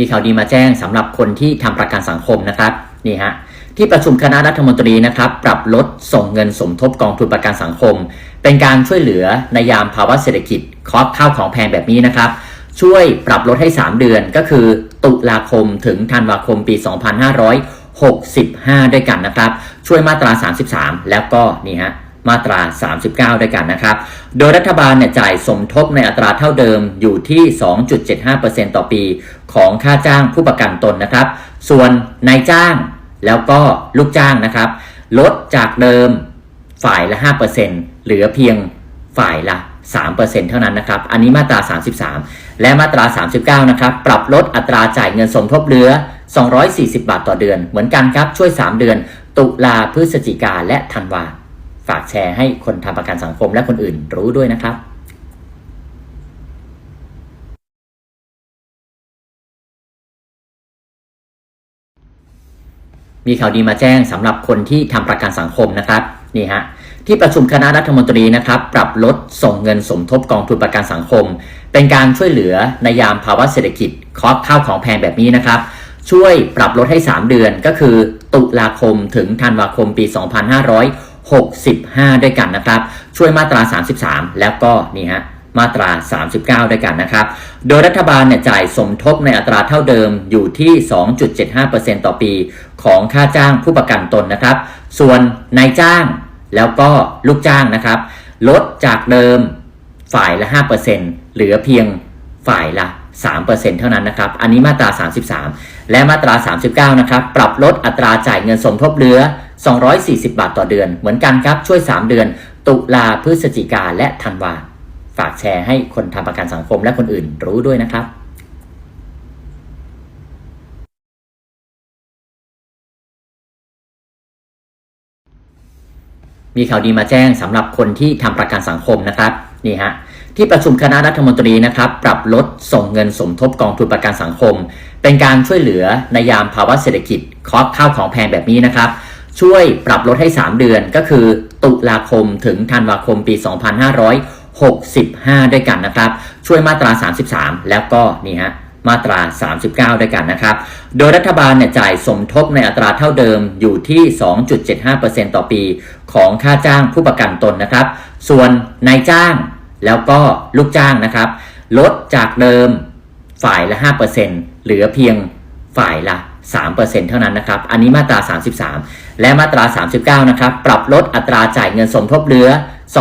มีข่าวดีมาแจ้งสำหรับคนที่ทำประกันสังคมนะครับนี่ฮะที่ประชุมคณะรัฐมนตรีนะครับปรับลดส่งเงินสมทบกองทุนประกันสังคม เป็นการช่วยเหลือในยามภาวะเศรษฐกิจคอข้าวของแพงแบบนี้นะครับ ช่วยปรับลดให้ 3 เดือนก็คือ ตุลาคมถึงธันวาคมปี 2565 ด้วยกันนะครับ ช่วยมาตรา 33 แล้วก็นี่ฮะ มาตรา 39 ด้วยกันนะครับ โดยรัฐบาลเนี่ยจ่ายสมทบในอัตราเท่าเดิมอยู่ที่ 2.75%ต่อปี ของค่าจ้างผู้ประกันตนนะครับ ส่วนนายจ้างแล้วก็ลูกจ้างนะครับ ลดจากเดิมฝ่ายละ 5%เหลือเพียงฝ่ายละ 3%เท่านั้นนะครับ อันนี้มาตรา 33 และมาตรา 39 นะครับ ปรับลดอัตราจ่ายเงินสมทบเหลือ 240 บาทต่อเดือน เหมือนกันครับ ช่วย 3 เดือน ตุลาพฤศจิกาและธันวา ฝากแชร์ให้คนทำประกันสังคมและคนอื่นรู้ด้วยนะครับมีข่าวดีมาแจ้งสำหรับคนที่ทำประกันสังคมนะครับนี่ฮะที่ประชุมคณะรัฐมนตรีนะครับปรับลดส่งเงินสมทบกองทุนประกันสังคม เป็นการช่วยเหลือในยามภาวะเศรษฐกิจคอข้าวของแพงแบบนี้นะครับ ช่วยปรับลดให้ 3 เดือนก็คือตุลาคมถึงธันวาคมปี 65 ด้วยกันนะครับ ช่วยมาตรา 33 แล้วก็นี่ฮะมาตรา 39 ด้วยกันนะครับ โดยรัฐบาลเนี่ยจ่ายสมทบในอัตราเท่าเดิมอยู่ที่ 2.75%ต่อปี ของค่าจ้างผู้ประกันตนนะครับ ส่วนนายจ้างแล้วก็ลูกจ้างนะครับ ลดจากเดิมฝ่ายละ 5%เหลือเพียงฝ่ายละ 3%เท่านั้นนะครับ อันนี้มาตรา 33 และมาตรา 39 นะครับ ปรับลดอัตราจ่ายเงินสมทบเหลือ 240 บาทต่อเดือน เหมือนกันครับ ช่วย 3 เดือน ตุลาพฤศจิกาและธันวา ฝากแชร์ให้คนทำประกันสังคมและคนอื่นรู้ด้วยนะครับมีข่าวดีมาแจ้งสำหรับคนที่ทำประกันสังคมนะครับนี่ฮะ ที่ประชุมคณะรัฐมนตรีนะครับปรับลดส่งเงินสมทบกองทุนประกันสังคม เป็นการช่วยเหลือในยามภาวะเศรษฐกิจคอข้าวของแพงแบบนี้นะครับ ช่วยปรับลดให้ 3 เดือนก็คือ ตุลาคมถึงธันวาคมปี 2565 ด้วยกันนะครับ ช่วยมาตรา 33 แล้วก็นี่ฮะมาตรา 39 ด้วยกันนะครับ โดยรัฐบาลเนี่ยจ่ายสมทบในอัตราเท่าเดิมอยู่ที่ 2.75%ต่อปี ของค่าจ้างผู้ประกันตนนะครับ ส่วนนายจ้าง แล้วก็ลูกจ้างนะครับ ลดจากเดิมฝ่ายละ 5%เหลือเพียงฝ่ายละ 3%เท่านั้นนะครับ อันนี้มาตรา 33 และมาตรา 39 นะครับ ปรับลดอัตราจ่ายเงินสมทบเหลือ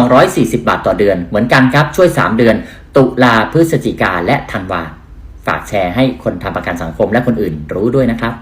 240 บาทต่อเดือน เหมือนกันครับ ช่วย 3 เดือน ตุลาพฤศจิกาและธันวา ฝากแชร์ให้คนทำประกันสังคมและคนอื่นรู้ด้วยนะครับ